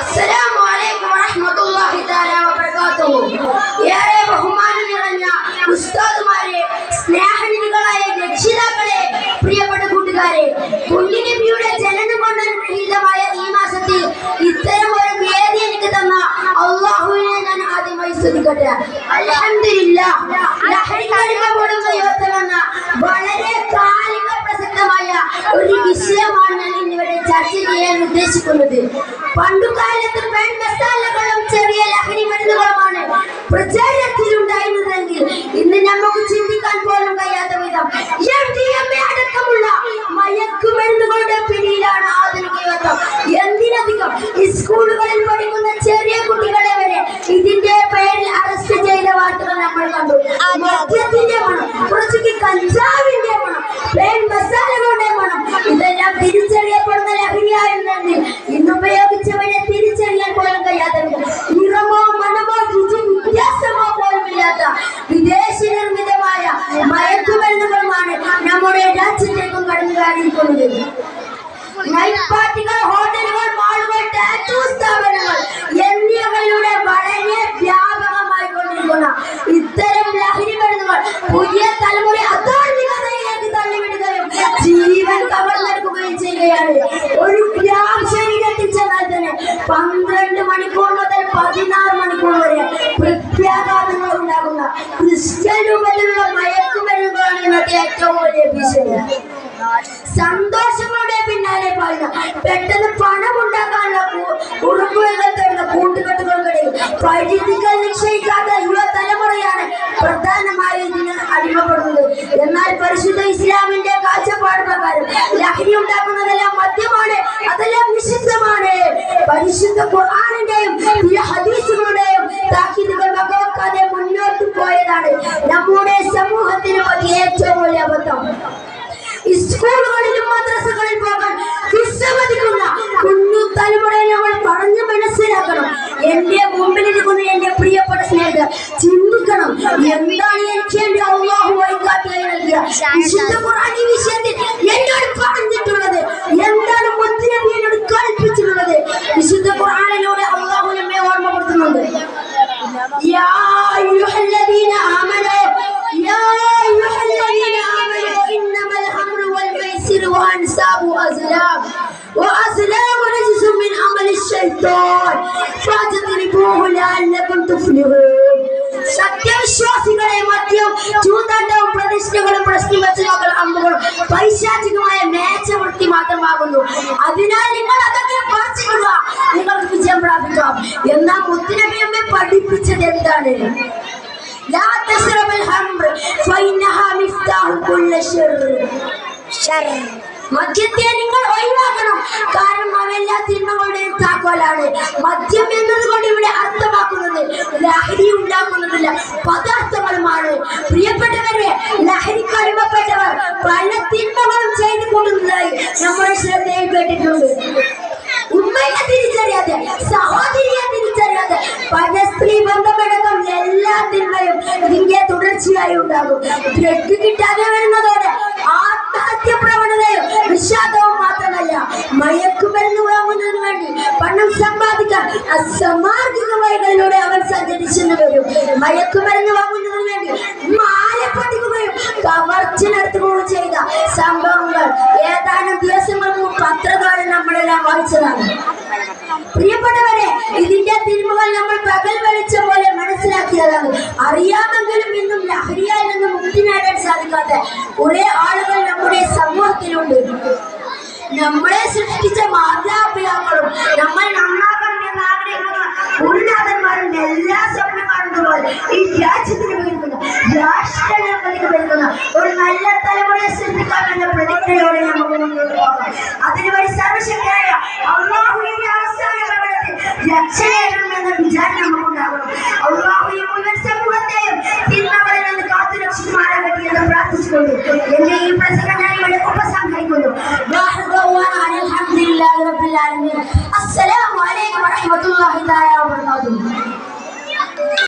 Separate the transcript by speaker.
Speaker 1: അസ്സലാമു അലൈക്കും വറഹ്മത്തുള്ളാഹി തആല വബറകാതുഹു. ഏറെ ബഹുമാനം നിറഞ്ഞ ഉസ്താദുമാരെ സ്നേഹനിധികളായ രക്ഷിതാക്കളെ പ്രിയപ്പെട്ട കൂട്ടുകാരെ കുഞ്ഞിനബിയുടെ ജനനം കൊണ്ട് അനുഗ്രഹീതമായ ഈ മാസത്തിൽ ഇത്തരം ഒരു തന്ന അള്ളാഹുവിനെ ഞാൻ ആദ്യമായി സ്തുതിക്കട്ടെ. അൽഹംദുലില്ലാ ലഹരിക്കടിമ ഉയർത്തുമെന്ന വളരെ ഒരു വിഷയമാണ് ഞാൻ ഇന്നിവിടെ ചർച്ച ചെയ്യാൻ ഉദ്ദേശിക്കുന്നത്. പണ്ടുകാലത്ത് പെൺ മസാലകളും ചെറിയ ലഹരി മരുന്നുകളുമാണ് പ്രചാരത്തിലുണ്ടായിരുന്നതെങ്കിൽ ഇന്ന് നമുക്ക് ചിന്തിക്കാൻ പോലും കഴിയാത്ത വിധം MDMA അടക്കമുള്ള മയക്കുമരുന്നുകളുടെ പിടിയിലാണ് ആധുനിക യുവത്വം എന്തിനധികം സ്കൂളുകളിൽ പഠിക്കുന്ന ചെറിയ കുട്ടികളെ വരെ ഇതിന്റെ പേരിൽ അറസ്റ്റ് ചെയ്ത വാർത്തകൾ നമ്മൾ കണ്ടു. മദ്യത്തിന്റെ മണം കുറച്ചൊക്കെ കഞ്ചാവിന്റെ ടാറ്റൂ വളരെ വ്യാപകമായി ഇത്തരം പുതിയ ഒരു വരെ ഉണ്ടാകുന്ന രൂപത്തിലുള്ള ഏറ്റവും വലിയ സന്തോഷങ്ങളുടെ പരിധികൾ നിശ്ചയിക്കാത്ത യുവതലമുറയാണ് പ്രധാനമായും ഇതിന് അടിമപ്പെടുന്നത്. എന്നാൽ പരിശുദ്ധ ഇസ്ലാമിന്റെ കാഴ്ചപ്പാട് പ്രകാരം ലഹരി ഉണ്ടാക്കുന്നതെല്ലാം മദ്യമാണ് അതെല്ലാം നിഷിദ്ധമാണ്. പരിശുദ്ധ ഖുർആാനിന്റെയും ഹദീസുകളുടെയും താക്കീതുകൾ മുന്നോട്ട് പോയതാണ്. നമ്മുടെ സമൂഹത്തിന് പറ്റിയ ഏറ്റവും വലിയ അബദ്ധം. സ്കൂളുകളിലും മദ്രസകളിൽ പോകാൻ പ്രിയപ്പെട്ട സ്നേഹിതർ ചിന്തിക്കണം എന്താണ് എനിക്ക് എന്റെ അള്ളാഹു വഴികാട്ടിയായി നൽകിയ വിശുദ്ധ ഖുർആൻ ഈ വിഷയത്തിൽ എന്നോട് പറഞ്ഞിട്ടുള്ളത് എന്താണ് മുത്തുനബി എന്നോട് കൽപ്പിച്ചിട്ടുള്ളത് വിശുദ്ധ ഖുർആനിലൂടെ അള്ളാഹു നമ്മെ ഓർമ്മപ്പെടുത്തുന്നുണ്ട് യാ അയ്യുഹല്ലദീന ആമനൂ യാ അയ്യുഹല്ലദീന ആമനൂ ഇന്നമൽ അംറു വൽ മൈസിറു വഅൻസാബു അസ്ലാം وأزلام رجس من عمل الشيطان فاجتنبوه لعلكم تفلحون സത്യവിശ്വാസികളെ മദ്യം ചൂതാട്ടവും പ്രതിഷ്ഠകളും പ്രശ്നവച്ചകളും അമ്പുകളും പൈശാചികമായ മേച്ചവൃത്തി മാത്രമാകുന്നു അതിനാൽ നിങ്ങൾ അതൊക്കെ പറിച്ചുകൊള്ളുക നിങ്ങൾക്ക് വിജയം പ്രാപിക്കാം എന്നാൽ മുത്തിനബിയമ്മെ പഠിപ്പിച്ചത് എന്താണ് لا تشرب الخمر فإنها مفتاح كل شر شر മദ്യത്തെ നിങ്ങൾ ഒഴിവാക്കണം. കാരണം അവ എല്ലാ തിന്മകളുടെയും താക്കോലാണ്. മദ്യം എന്നതുകൊണ്ട് ഇവിടെ അർത്ഥമാക്കുന്നത് ലഹരി ഉണ്ടാക്കുന്നതില്ല. പദാർത്ഥങ്ങളുമാണ്. പ്രിയപ്പെട്ടവരെ ലഹരിക്ക് അടിമപ്പെട്ടവർ പല തിന്മകളും ചെയ്തു കൂടുന്നതായി നമ്മുടെ ശ്രദ്ധയിൽ കേട്ടിട്ടുണ്ട് ഉമ്മയെ തിരിച്ചറിയാതെ സഹോദരിയെ തിരിച്ചറിയാതെ പരസ്ത്രീ ബന്ധമടക്കം എല്ലാ തിന്മയും ഇതിന്റെ തുടർച്ചയായി ഉണ്ടാകും. ഡ്രഗ് കിട്ടാതെ വരുന്നതോടെ ആത്മഹത്യ പ്രവണതയും വിഷാദവും മാത്രമല്ല മയക്കുമരുന്ന് വാങ്ങുന്നതിന് വേണ്ടി പണം സമ്പാദിക്കാൻ അസമാർഗിക വഴികളിലൂടെ അവൻ സഞ്ചരിച്ചെന്ന് വരും. മയക്കുമരുന്ന് വാങ്ങുന്നതിന് വേണ്ടി മാല പതിക്കുകയും കവർച്ച നടത്തുകയും ചെയ്ത സംഭവങ്ങൾ ഏതാനും ദിവസങ്ങൾ മുമ്പ് പത്രകാരൻ നമ്മളെല്ലാം വായിച്ചതാണ്. പ്രിയപ്പെട്ടവരെ ഇതിന്റെ തിരുമുകൾ നമ്മൾ പകൽ വെളിച്ച നമ്മളെ സൃഷ്ടിച്ച മാതാപിതാക്കളും നമ്മൾ നന്നാകണം എന്ന് ആഗ്രഹിക്കുന്ന ഉന്നതന്മാരും എല്ലാ സ്വപ്നമാരും ഈ രാജ്യത്തിന് വേണ്ടുന്ന രാഷ്ട്രങ്ങൾക്ക് വരുന്ന ഒരു നല്ല തലമുറയെ സൃഷ്ടിക്കാൻ എന്ന പ്രതിജ്ഞയോടെ നമുക്ക് മുന്നോട്ട് പോകാം അതിനുവേണ്ടി സർവശക്തനായ അള്ളാഹുവിന്റെ അവസാന പ്രകടനത്തിൽ രക്ഷകരണമെന്ന വിചാരം